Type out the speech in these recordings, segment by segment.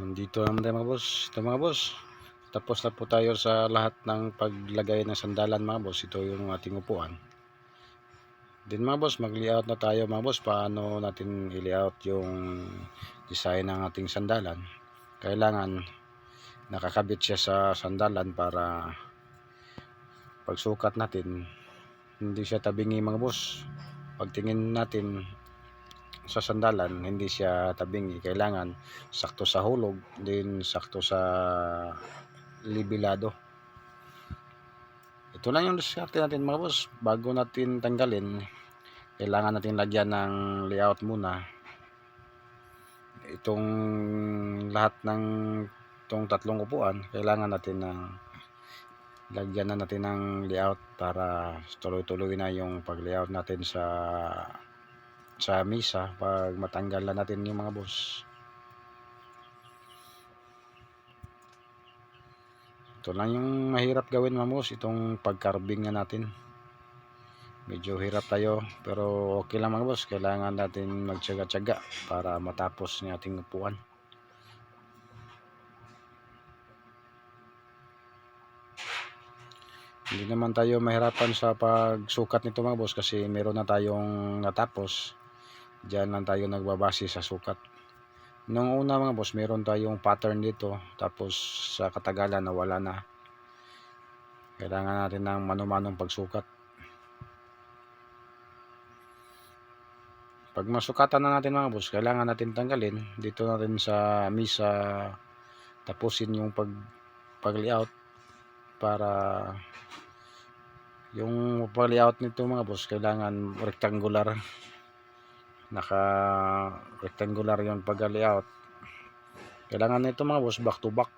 Nandito naman mga boss. Ito mga boss. Tapos na po tayo sa lahat ng paglagay ng sandalan mga boss. Ito yung ating upuan. Din mga boss, mag-layout na tayo mga boss. Paano natin i-layout yung design ng ating sandalan. Kailangan nakakabit siya sa sandalan para pagsukat natin hindi siya tabingi mga boss. Pagtingin natin sa sandalan, hindi siya tabingi. Kailangan sakto sa hulog, din sakto sa libilado. Ito lang yung diskarte natin mga boss. Bago natin tanggalin, kailangan natin lagyan ng layout muna. Itong lahat ng itong tatlong upuan, kailangan natin ng lagyan na natin ng layout para tuloy-tuloy na yung pag-layout natin sa sa misa pag matanggal na natin yung mga boss. Ito lang yung mahirap gawin mga boss, itong pag-carving na natin. Medyo hirap tayo, pero okay lang mga boss, kailangan natin magtyaga-tyaga para matapos ng ating upuan. Hindi naman tayo mahirapan sa pagsukat nito mga boss kasi meron na tayong natapos. Diyan lang tayo nagbabase sa sukat. Nung una mga boss, meron tayong pattern dito. Tapos sa katagalan nawala na. Kailangan natin ng mano-manong pagsukat. Pag masukatan na natin mga boss, kailangan natin tanggalin. Dito natin sa misa tapusin yung pag pag-layout para yung pag-layout nito mga boss kailangan rectangular naka rectangular yung pag-layout. Kailangan nito mga boss back to back.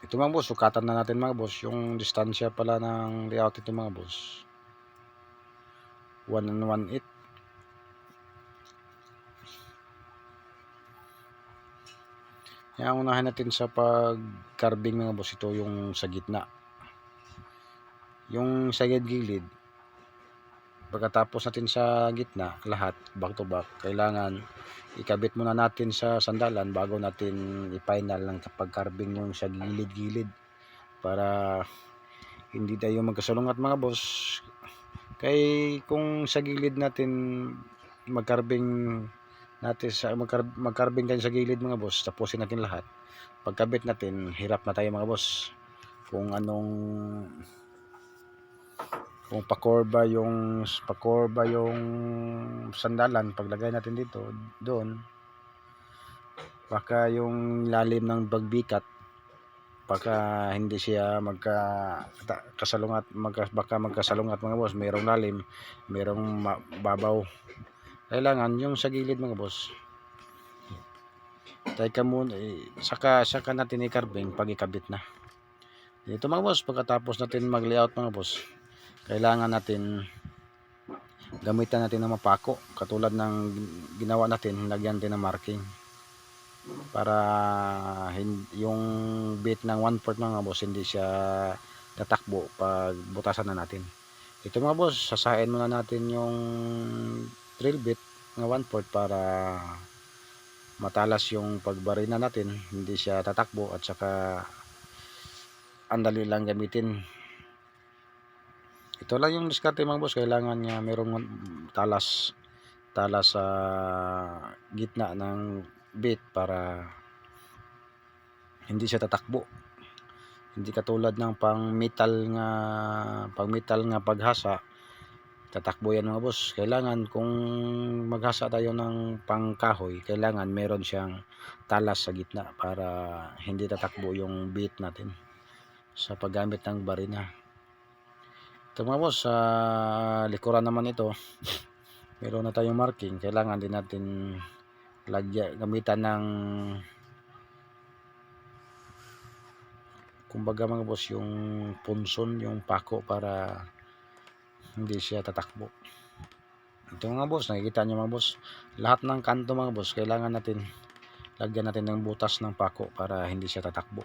Ito mga boss sukatan na natin mga boss yung distansya pala ng layout ito mga boss. 1 and 1 8 Yan, unahin natin sa pag-carving mga boss ito yung sa gitna. Yung sa gilid pagkatapos natin sa gitna lahat back to back kailangan ikabit muna natin sa sandalan bago natin i-final ng pag-carving yung sa gilid-gilid para hindi tayo magkasalungat mga boss. Kay kung sa gilid natin mag-carving natin sa mag-carving tayo sa gilid mga boss tapusin natin lahat. Pagkabit natin hirap na tayo mga boss. Kung anong kung pakorba yung pakorba yung sandalan paglagay natin dito doon baka yung lalim ng bagbikat baka hindi siya magka kasalungat magka, baka magkasalungat mga boss. Mayroong lalim mayroong babaw. Kailangan yung sa gilid mga boss. Teka muna eh, saka saka natin i-carving pag ikabit na. Dito mga boss pagkatapos natin mag layout mga boss kailangan natin gamitan natin ng mapako katulad ng ginawa natin lagyan din ng marking. Para yung bit ng 1 4 mga boss hindi siya tatakbo pag butasan na natin. Ito mga boss sasain muna natin yung drill bit ng 1 4 para matalas yung pagbarina natin hindi siya tatakbo at saka andali lang gamitin ito lang yung diskarte mga boss. Kailangan niya merong talas talas sa gitna ng bit para hindi siya tatakbo. Hindi katulad ng pang metal nga pang metal nga paghasa tatakbo yan mga boss. Kailangan kung maghasa tayo ng pang kahoy kailangan meron siyang talas sa gitna para hindi tatakbo yung bit natin sa paggamit ng barina ito mga sa likuran naman ito, meron na tayong marking. Kailangan din natin lagyan, gamitan ng kumbaga mga boss, yung punson, yung pako para hindi siya tatakbo. Ito mga boss, nakikita nyo mga boss, lahat ng kanto mga boss, kailangan natin lagyan natin ng butas ng pako para hindi siya tatakbo.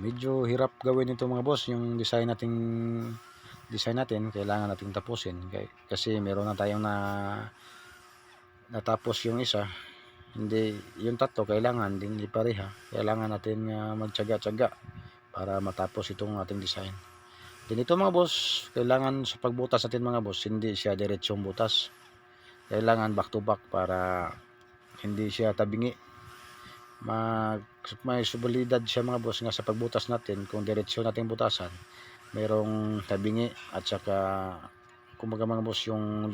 Medyo hirap gawin ito mga boss yung design nating design natin kailangan nating tapusin. Kasi meron na tayong na natapos yung isa. Hindi yung tatlo kailangan din ipareha kailangan natin uh, magtyaga-tyaga para matapos itong ating design. Din ito mga boss kailangan sa pagbutas natin mga boss hindi siya diretsong butas. Kailangan back to back para hindi siya tabingi mag may subalidad siya mga boss nga sa pagbutas natin kung diretsyo natin butasan merong tabingi at saka kumbaga mga boss yung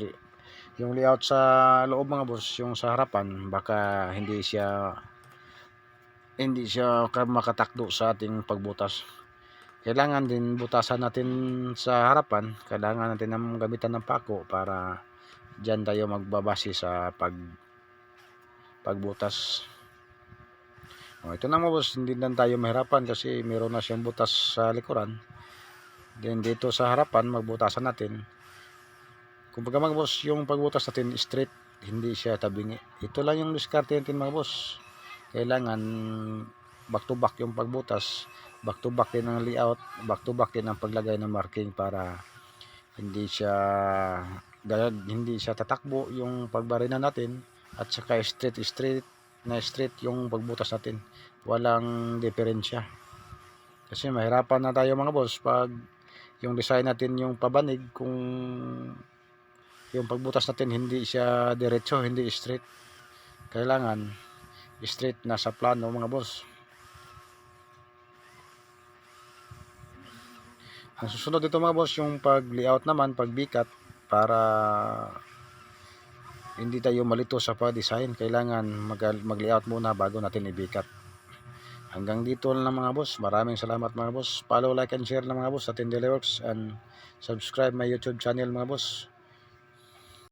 yung layout sa loob mga boss yung sa harapan baka hindi siya hindi siya ka- makatakdo sa ating pagbutas. Kailangan din butasan natin sa harapan kailangan natin ng gamitan ng pako para diyan tayo magbabase sa pag pagbutas oh, ito na mga boss. Hindi na tayo mahirapan kasi meron na siyang butas sa likuran. Then dito sa harapan magbutasan natin. Kumbaga mga boss yung pagbutas natin straight hindi siya tabingi. Ito lang yung diskarte natin mga boss. Kailangan back to back yung pagbutas. Back to back din ang layout. Back to back din ang paglagay ng marking para hindi siya hindi siya tatakbo yung pagbarina natin. At saka straight straight na straight yung pagbutas natin. Walang diferensya. Kasi mahirapan na tayo mga boss pag yung design natin yung pabanig kung yung pagbutas natin hindi siya diretso hindi straight. Kailangan straight na sa plano mga boss. Ang susunod dito mga boss yung pag layout naman pag bikat para hindi tayo malito sa pa-design. Kailangan mag, mag layout muna bago natin ibikat. Hanggang dito lang mga boss. Maraming salamat mga boss. Follow like and share na mga boss. Sa Tindele Works and subscribe my youtube channel mga boss